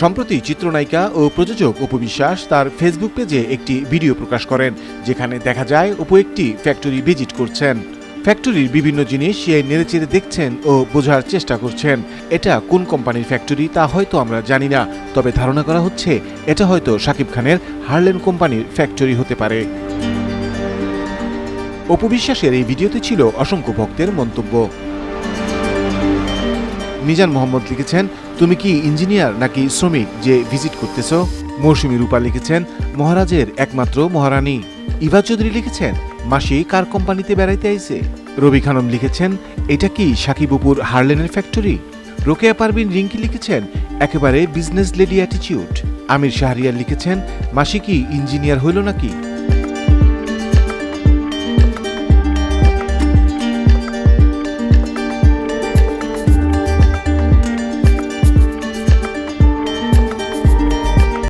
সম্প্রতি চিত্রনায়িকা ও প্রযোজক অপু বিশ্বাস তার ফেসবুক পেজে একটি ভিডিও প্রকাশ করেন, যেখানে দেখা যায় অপু একটি ফ্যাক্টরি ভিজিট করছেন। ফ্যাক্টরির বিভিন্ন জিনিস সে নেড়েচেড়ে দেখছেন ও বোঝার চেষ্টা করছেন। এটা কোন কোম্পানির ফ্যাক্টরি তা হয়তো আমরা জানি না, তবে ধারণা করা হচ্ছে এটা হয়তো শাকিব খানের হার্লেন কোম্পানির ফ্যাক্টরি হতে পারে। অপু বিশ্বাসের এই ভিডিওতে ছিল অসংখ্য ভক্তের মন্তব্য। মিজান মোহাম্মদ লিখেছেন, তুমি কি ইঞ্জিনিয়ার নাকি শ্রমিক যে ভিজিট করতেছ? মৌসুমী রূপা লিখেছেন, মহারাজের একমাত্র মহারানী। ইভা চৌধুরী লিখেছেন, মাসি কার কোম্পানিতে বেড়াইতে আইছে? রবি খানম লিখেছেন, এটা কি সাকিবুপুর হার্লেনের ফ্যাক্টরি? রোকেয়া পারবিন রিঙ্কি লিখেছেন, একেবারে business lady attitude Amir Shahriar লিখেছেন, মাসি কি ইঞ্জিনিয়ার হইল নাকি?